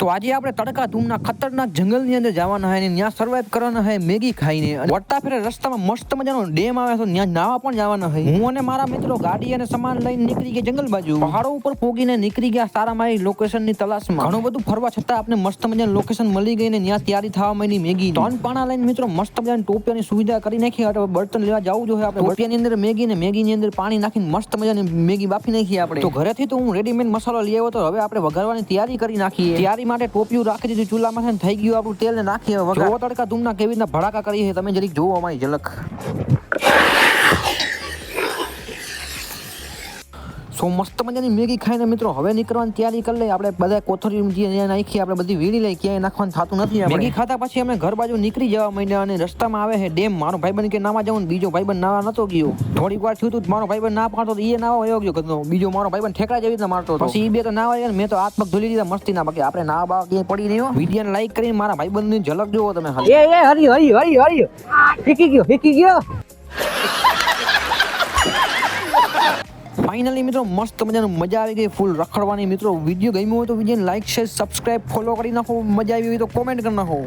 તો આજે આપણે તડકા ધૂમના ખતરનાક જંગલની અંદર જવાના હોય ને ત્યાં સર્વાઈવ કરવાના હોય મેગી ખાઈને. વળતા ફેરે રસ્તામાં મસ્ત મજાનો ડેમ આવે તો ત્યાં નાવા પણ જવાના હોય હું અને મારા મિત્રો ગાડી અને સામાન લઈને નીકળી ગયા જંગલ બાજુ. પહાડો ઉપર પોગીને નીકળી ગયા સારા મારી લોકેશનની તલાશમાં. ઘણું બધું ફરવા છતાં આપણે મસ્ત મજાની લોકેશન મળી ગઈ ને ત્યાં તૈયારી થવા માંડી મેગી. ત્રણ પાણા લઈને મિત્રો મસ્ત મજાની ટોપિયાની સુવિધા કરી નાખી. હવે બર્તન લેવા જવું જોઈએ આપણે. ટોપિયાની અંદર મેગી ને મેગીની અંદર પાણી નાખીને મસ્ત મજાની મેગી બાફી નાખી આપણે. તો ઘરેથી તો હું રેડીમેડ મસાલો લઈ આવ્યો તો હવે આપણે વઘારવાની તૈયારી કરી નાખીએ. તૈયારી માટે ટોપિયું રાખી દીધું. ચૂલામાં થઈ ગયું આપણું તેલ ને નાખીએ. જોવો તડકા ધૂમના કેવી રીતના ભડાકા કરી છે તમે જરીક જોવો અમારી ઝલક. સો મસ્ત મજાની મેગી ખાઈને મિત્રો હવે નીકળવાની તૈયારી કરી લઈએ. આપણે બધા કોથળી જે નાખી આપણે બધી વીણી લઈ ક્યાંય નાખવાનું થતું નથી મેગી ખાતા પછી અમે ઘર બાજુ નીકળી જવા માંડ્યા અને રસ્તામાં આવે છે ડેમ. મારો ભાઈબંધ કે નાવા જવું બીજો ભાઈબંધ નાવા નતો ગયો. થોડીક વાર થયું હતું મારો ભાઈબંધ ના પાડતો એ નાવા વયો ગયો. બીજો મારો ભાઈબંધ ઠેકડા જેવી રીતે મારતો પછી એ બે તો નાવા ગયા મેં તો હાથ પગ ધોઈ લીધા મસ્તી ના બાકી. આપણે નાવા બાવા ક્યાંય પડી નહીં વીડિયો લાઈક કરીને મારા ભાઈબંધની ઝલક જોવો તમે ખાલી. એ હરી હરી હરી હરી ફીકી ગયો ફીકી ગયો. ફાઇનલી મિત્રો, મસ્ત મજાનું મજા આવી ગઈ. ફૂલ રખડવાની. મિત્રો વીડિયો ગમ્યો હોય તો વિડીયોને લાઈક શેર સબસ્ક્રાઇબ ફોલો કરી નાખો. મજા આવી હોય તો કોમેન્ટ કરી નાખો.